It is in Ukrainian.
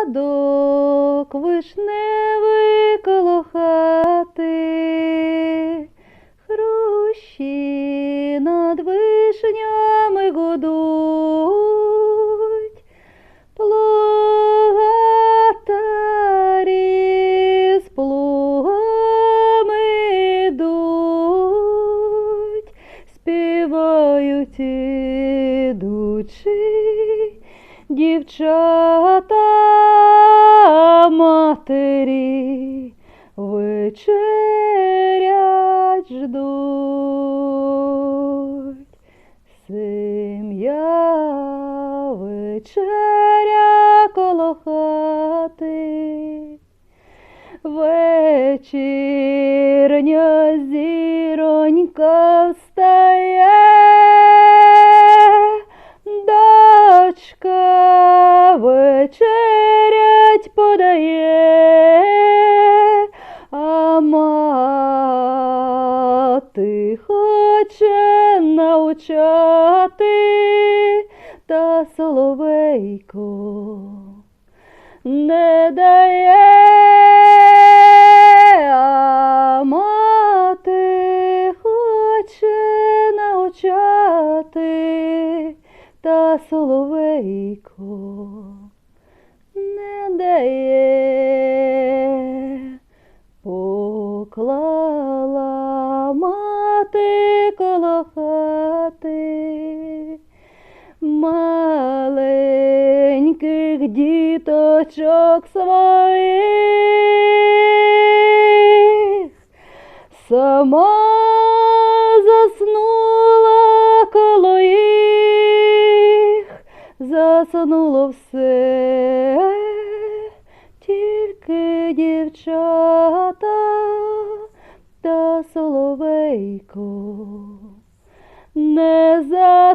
садок вишневий коло хрущі над вишнями гудуть, плугатарі з плугами йдуть, співають ідучи, дівчата матері вечерять ждуть. Сім'я вечеря коло хати, вечірня зіронька встає, а мати хоче навчати, та соловейко не дає, а мати та соловейко не дає. Поклала мати коло хати маленьких діточок своїх, сама заснула коло їх, заснуло все, дівчата та соловейко не за